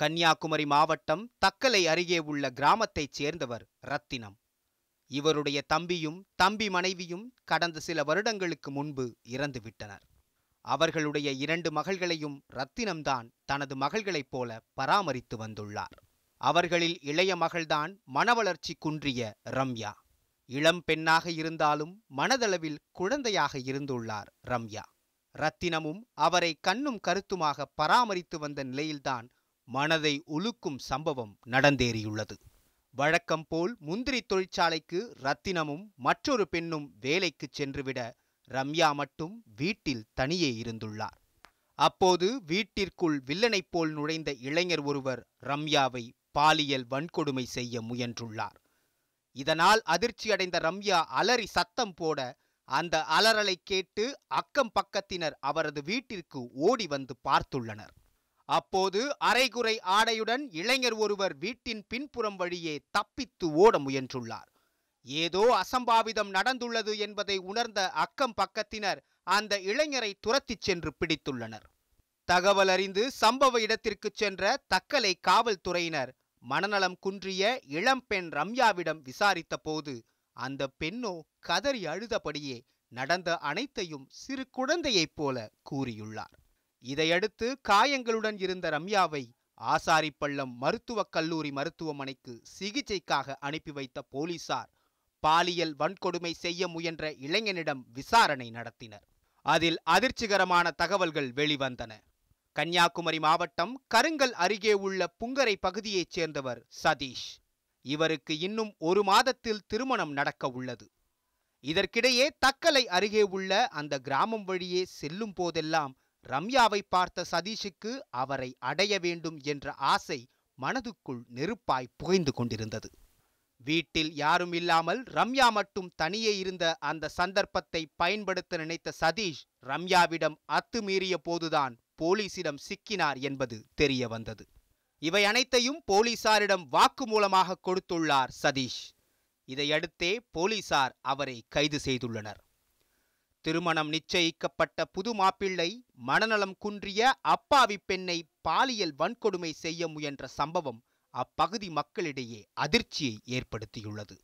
கன்னியாகுமரி மாவட்டம் தக்கலை அருகே உள்ள கிராமத்தைச் சேர்ந்தவர் ரத்தினம். இவருடைய தம்பியும் தம்பி மனைவியும் கடந்த சில வருடங்களுக்கு முன்பு இறந்துவிட்டனர் அவர்களுடைய இரண்டு மகள்களையும் ரத்தினம்தான் தனது மகள்களைப் போல பராமரித்து வந்துள்ளார். அவர்களில் இளைய மகள்தான் மனவளர்ச்சி குன்றிய ரம்யா. இளம் பெண்ணாக இருந்தாலும் மனதளவில் குழந்தையாக இருந்துள்ளார் ரம்யா. ரத்தினமும் அவரை கண்ணும் கருத்துமாக பராமரித்து வந்த நிலையில்தான் மனதை உலுக்கும் சம்பவம் நடந்தேறியுள்ளது. வழக்கம் போல் முந்திரி தொழிற்சாலைக்கு ரத்தினமும் மற்றொரு பெண்ணும் வேலைக்கு சென்றுவிட ரம்யா மட்டும் வீட்டில் தனியே இருந்துள்ளார். அப்போது வீட்டிற்குள் வில்லனைப் போல் நுழைந்த இளைஞர் ஒருவர் ரம்யாவை பாலியல் வன்கொடுமை செய்ய முயன்றுள்ளார். இதனால் அதிர்ச்சியடைந்த ரம்யா அலறி சத்தம் போட அந்த அலறலை கேட்டு அக்கம் பக்கத்தினர் அவரது வீட்டிற்கு ஓடி வந்து பார்த்துள்ளனர். அப்போது அரைகுறை ஆடையுடன் இளைஞர் ஒருவர் வீட்டின் பின்புறம் வழியே தப்பித்து ஓட முயன்றுள்ளார். ஏதோ அசம்பாவிதம் நடந்துள்ளது என்பதை உணர்ந்த அக்கம் பக்கத்தினர் அந்த இளைஞரை துரத்திச் சென்று பிடித்துள்ளனர். தகவல் அறிந்து சம்பவ இடத்திற்கு சென்ற தக்கலை காவல்துறையினர் மனநலம் குன்றிய இளம்பெண் ரம்யாவிடம் விசாரித்த போது அந்த பெண்ணோ கதறி அழுதபடியே நடந்த அனைத்தையும் சிறு குழந்தையைப் போல கூறியுள்ளார். இதையடுத்து காயங்களுடன் இருந்த ரம்யாவை ஆசாரிப்பள்ளம் மருத்துவக் கல்லூரி மருத்துவமனைக்கு சிகிச்சைக்காக அனுப்பி வைத்த போலீசார் பாலியல் வன்கொடுமை செய்ய முயன்ற இளைஞனிடம் விசாரணை நடத்தினர். அதில் அதிர்ச்சிகரமான தகவல்கள் வெளிவந்தன. கன்னியாகுமரி மாவட்டம் கருங்கல் அருகே உள்ள புங்கரை பகுதியைச் சேர்ந்தவர் சதீஷ். இவருக்கு இன்னும் ஒரு மாதத்தில் திருமணம் நடக்க உள்ளது. இதற்கிடையே தக்கலை அருகே உள்ள அந்த கிராமம் வழியே செல்லும் போதெல்லாம் ரம்யாவை பார்த்த சதீஷுக்கு அவரை அடைய வேண்டும் என்ற ஆசை மனதுக்குள் நெருப்பாய் புகைந்து கொண்டிருந்தது. வீட்டில் யாரும் இல்லாமல் ரம்யா மட்டும் தனியே இருந்த அந்த சந்தர்ப்பத்தை பயன்படுத்த நினைத்த சதீஷ் ரம்யாவிடம் அத்துமீறிய போதுதான் போலீசிடம் சிக்கினார் என்பது தெரிய வந்தது. இவை அனைத்தையும் போலீசாரிடம் வாக்குமூலமாக கொடுத்துள்ளார் சதீஷ். இதையடுத்தே போலீசார் அவரை கைது செய்துள்ளனர். திருமணம் நிச்சயிக்கப்பட்ட புது மாப்பிள்ளை மனநலம் குன்றிய அப்பாவி பெண்ணை பாலியல் வன்கொடுமை செய்ய முயன்ற சம்பவம் அப்பகுதி மக்களிடையே அதிர்ச்சியை ஏற்படுத்தியுள்ளது.